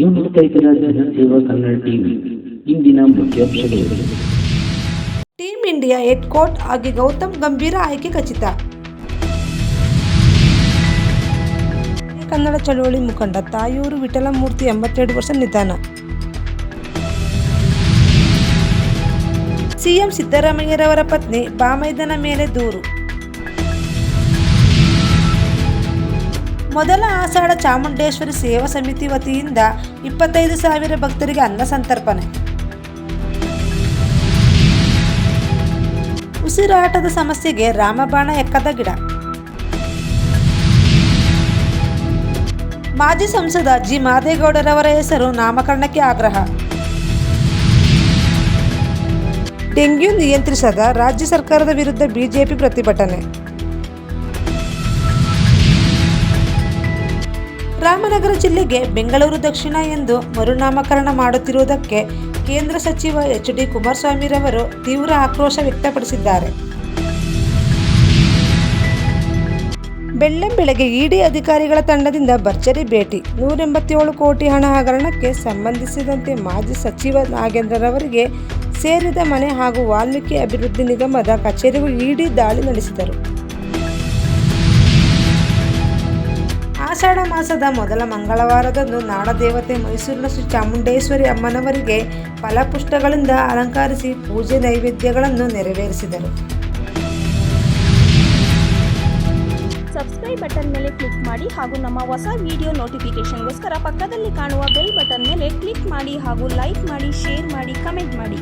ನೋಡ್ತಾ ಇದ್ದೀರಾ ಜನಸೇವಾ ಕನ್ನಡ ಟಿವಿ ಇಂದಿನ ಮುಖ್ಯಾಂಶಗಳು. ಟೀಂ ಇಂಡಿಯಾ ಹೆಡ್ ಕೋಚ್ ಆಗಿ ಗೌತಮ್ ಗಂಭೀರ ಆಯ್ಕೆ ಖಚಿತ. ಕನ್ನಡ ಚಳುವಳಿ ಮುಖಂಡ ತಾಯೂರು ವಿಠಲಮೂರ್ತಿ ಎಂಬತ್ತೆರಡು ವರ್ಷ ನಿಧನ. ಸಿಎಂ ಸಿದ್ದರಾಮಯ್ಯರವರ ಪತ್ನಿ ಬಾಮೈದನ ಮೇಲೆ ದೂರು. ಮೊದಲ ಆಷಾಢ ಚಾಮುಂಡೇಶ್ವರಿ ಸೇವಾ ಸಮಿತಿ ವತಿಯಿಂದ ಇಪ್ಪತ್ತೈದು ಸಾವಿರ ಭಕ್ತರಿಗೆ ಅನ್ನ ಸಂತರ್ಪಣೆ. ಉಸಿರಾಟದ ಸಮಸ್ಯೆಗೆ ರಾಮಬಾಣ ಎಕ್ಕದ ಗಿಡ. ಮಾಜಿ ಸಂಸದ ಜಿ. ಮಾದೇಗೌಡರವರ ಹೆಸರು ನಾಮಕರಣಕ್ಕೆ ಆಗ್ರಹ. ಡೆಂಗ್ಯೂ ನಿಯಂತ್ರಿಸದ ರಾಜ್ಯ ಸರ್ಕಾರದ ವಿರುದ್ಧ ಬಿಜೆಪಿ ಪ್ರತಿಭಟನೆ. ರಾಮನಗರ ಜಿಲ್ಲೆಗೆ ಬೆಂಗಳೂರು ದಕ್ಷಿಣ ಎಂದು ಮರುನಾಮಕರಣ ಮಾಡುತ್ತಿರುವುದಕ್ಕೆ ಕೇಂದ್ರ ಸಚಿವ ಎಚ್ ಡಿ ಕುಮಾರಸ್ವಾಮಿರವರು ತೀವ್ರ ಆಕ್ರೋಶ ವ್ಯಕ್ತಪಡಿಸಿದ್ದಾರೆ. ಬೆಳ್ಳಂಬೆಳಗ್ಗೆ ಇಡಿ ಅಧಿಕಾರಿಗಳ ತಂಡದಿಂದ ಭರ್ಜರಿ ಭೇಟಿ. ನೂರೆಂಬತ್ತೇಳು ಕೋಟಿ ಹಣ ಹಗರಣಕ್ಕೆ ಸಂಬಂಧಿಸಿದಂತೆ ಮಾಜಿ ಸಚಿವ ನಾಗೇಂದ್ರರವರಿಗೆ ಸೇರಿದ ಮನೆ ಹಾಗೂ ವಾಲ್ಮೀಕಿ ಅಭಿವೃದ್ಧಿ ನಿಗಮದ ಕಚೇರಿಗೂ ಇಡಿ ದಾಳಿ ನಡೆಸಿದರು. ಆಷಾಢ ಮಾಸದ ಮೊದಲ ಮಂಗಳವಾರದಂದು ನಾಡದೇವತೆ ಮೈಸೂರಿನ ಶ್ರೀ ಚಾಮುಂಡೇಶ್ವರಿ ಅಮ್ಮನವರಿಗೆ ಫಲಪುಷ್ಟಗಳಿಂದ ಅಲಂಕರಿಸಿ ಪೂಜೆ ನೈವೇದ್ಯಗಳನ್ನು ನೆರವೇರಿಸಿದರು. ಸಬ್ಸ್ಕ್ರೈಬ್ ಬಟನ್ ಮೇಲೆ ಕ್ಲಿಕ್ ಮಾಡಿ ಹಾಗೂ ನಮ್ಮ ಹೊಸ ವಿಡಿಯೋ ನೋಟಿಫಿಕೇಶನ್ಗೋಸ್ಕರ ಪಕ್ಕದಲ್ಲಿ ಕಾಣುವ ಬೆಲ್ ಬಟನ್ ಮೇಲೆ ಕ್ಲಿಕ್ ಮಾಡಿ ಹಾಗೂ ಲೈಕ್ ಮಾಡಿ, ಶೇರ್ ಮಾಡಿ, ಕಮೆಂಟ್ ಮಾಡಿ.